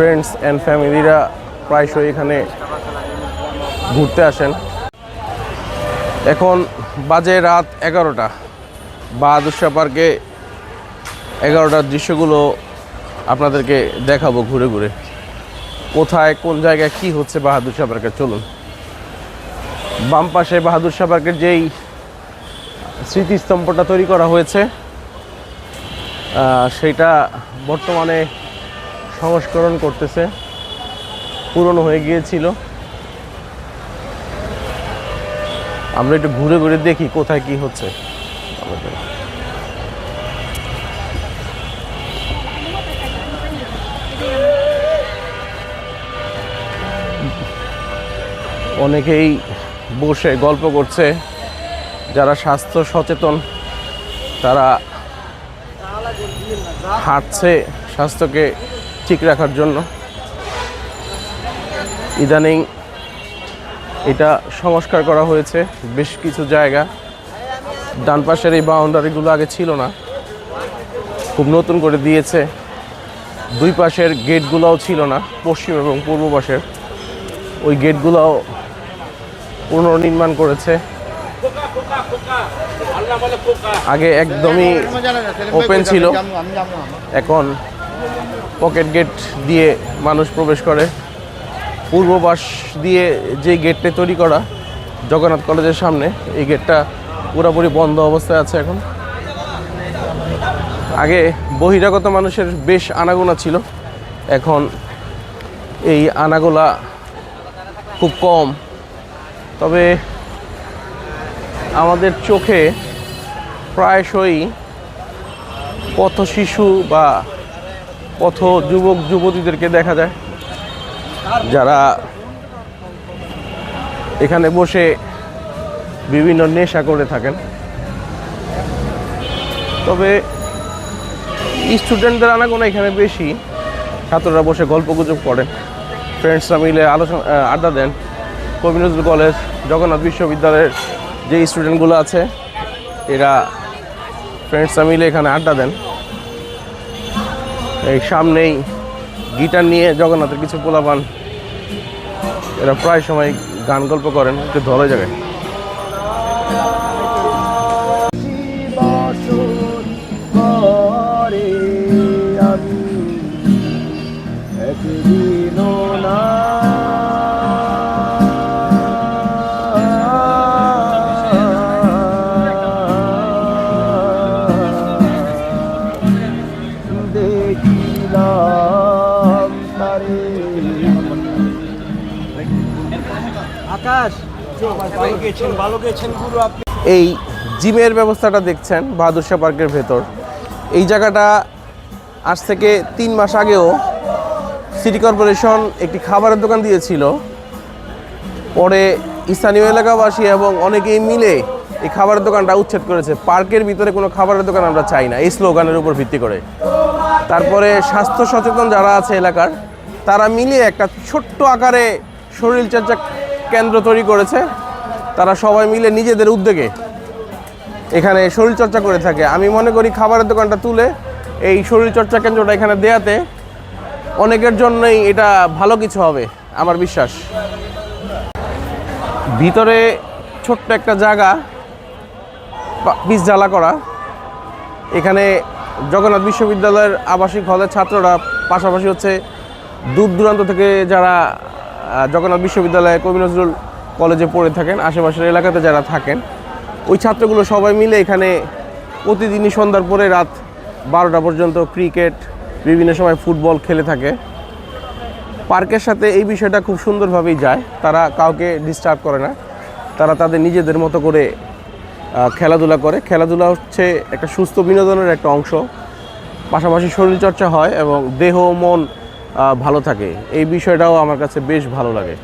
Friends and ফ্যামিলিরা প্রায়শই এখানে ঘুরতে আসেন। এখন বাজে রাত এগারোটা। বাহাদুরশা পার্কে এগারোটার দৃশ্যগুলো আপনাদেরকে দেখাবো ঘুরে ঘুরে। কোথায়, কোন জায়গায় কি হচ্ছে বাহাদুর শাহ পার্কে চলুন। বাম পাশে বাহাদুর শাহ পার্কের যেই স্মৃতিস্তম্ভটা তৈরি করা হয়েছে সেটা বর্তমানে সংস্করণ করতেছে। পুরনো হয়ে গিয়েছিল। আমরা একটু ঘুরে ঘুরে দেখি কোথায় কি হচ্ছে। অনেকেই বসে গল্প করছে। যারা স্বাস্থ্য সচেতন, তারা হাঁটছে, স্বাস্থ্যকে ঠিক রাখার জন্য। ইদানিং এটা সংস্কার করা হয়েছে বেশ কিছু জায়গা। ডান পাশের এই বাউন্ডারিগুলো আগে ছিল না। খুব নতুন করে দিয়েছে। দুই পাশের গেটগুলোও ছিল না পশ্চিম এবং পূর্ব পাশের। ওই গেটগুলোও পুনর্নির্মাণ করেছে। আগে একদমই ওপেন ছিল। এখন পকেট গেট দিয়ে মানুষ প্রবেশ করে। পূর্ব দিয়ে যে গেটটা তৈরি করা, জগন্নাথ কলেজের সামনে, এই গেটটা পুরোপুরি বন্ধ অবস্থায় আছে এখন। আগে বহিরাগত মানুষের বেশ আনাগোনা ছিল। এখন এই আনাগোলা খুব কম। তবে আমাদের চোখে প্রায়শই পথ শিশু বা পথ যুবক যুবতীদেরকে দেখা যায়। যারা এখানে বসে বিভিন্ন নেশা করে থাকেন। তবে স্টুডেন্টদের আনাগোনা এখানে বেশি। ছাত্ররা বসে গল্প গুজব করেন। ফ্রেন্ডসরা মিলে আলোচনা আড্ডা দেন। কবি নজরুল কলেজ, জগন্নাথ বিশ্ববিদ্যালয়ের যে স্টুডেন্টগুলো আছে, এরা ফ্রেন্ডসরা মিলে এখানে আড্ডা দেন। এই সামনেই গিটার নিয়ে জগন্নাথের কিছু পোলাপান। এরা প্রায় সময় গান গল্প করেন, একটু ধরে জায়গায়। আকাশ। এই জিমের ব্যবস্থাটা দেখছেন বাহাদুর শাহ পার্কের ভেতর। এই জায়গাটা আজ থেকে তিন মাস আগেও সিটি কর্পোরেশন একটি খাবারের দোকান দিয়েছিল। পরে স্থানীয় এলাকাবাসী এবং অনেকেই মিলে এই খাবারের দোকানটা উচ্ছেদ করেছে। পার্কের ভিতরে কোনো খাবারের দোকান আমরা চাই না, এই স্লোগানের উপর ভিত্তি করে। তারপরে স্বাস্থ্য সচেতন যারা আছে এলাকার, তারা মিলে একটা ছোট্ট আকারে শরীরচর্চা কেন্দ্র তৈরি করেছে। তারা সবাই মিলে নিজেদের উদ্যোগে এখানে শরীরচর্চা করে থাকে। আমি মনে করি খাবারের দোকানটা তুলে এই শরীরচর্চা কেন্দ্রটা এখানে দেয়াতে অনেকের জন্যই এটা ভালো কিছু হবে, আমার বিশ্বাস। ভিতরে ছোট্ট একটা জায়গা পা- পিচ জ্বালা করা। এখানে জগন্নাথ বিশ্ববিদ্যালয়ের আবাসিক হলের ছাত্ররা পাশাপাশি হচ্ছে দূর দূরান্ত থেকে যারা জগন্নাথ বিশ্ববিদ্যালয়ে কবি নজরুল কলেজে পড়ে থাকেন, আশেপাশের এলাকাতে যারা থাকেন, ওই ছাত্রগুলো সবাই মিলে এখানে প্রতিদিনই সন্ধ্যার পরে রাত বারোটা পর্যন্ত ক্রিকেট, বিভিন্ন সময় ফুটবল খেলে থাকে। পার্কের সাথে এই বিষয়টা খুব সুন্দরভাবেই যায়, তারা কাউকে ডিস্টার্ব করে না। তারা তাদের নিজেদের মতো করে খেলাধুলা করে। খেলাধুলা হচ্ছে একটা সুস্থ বিনোদনের একটা অংশ। পাশাপাশি শরীরচর্চা হয় এবং দেহ মন ভালো থাকে। এই বিষয়টাও আমার কাছে বেশ ভালো লাগে।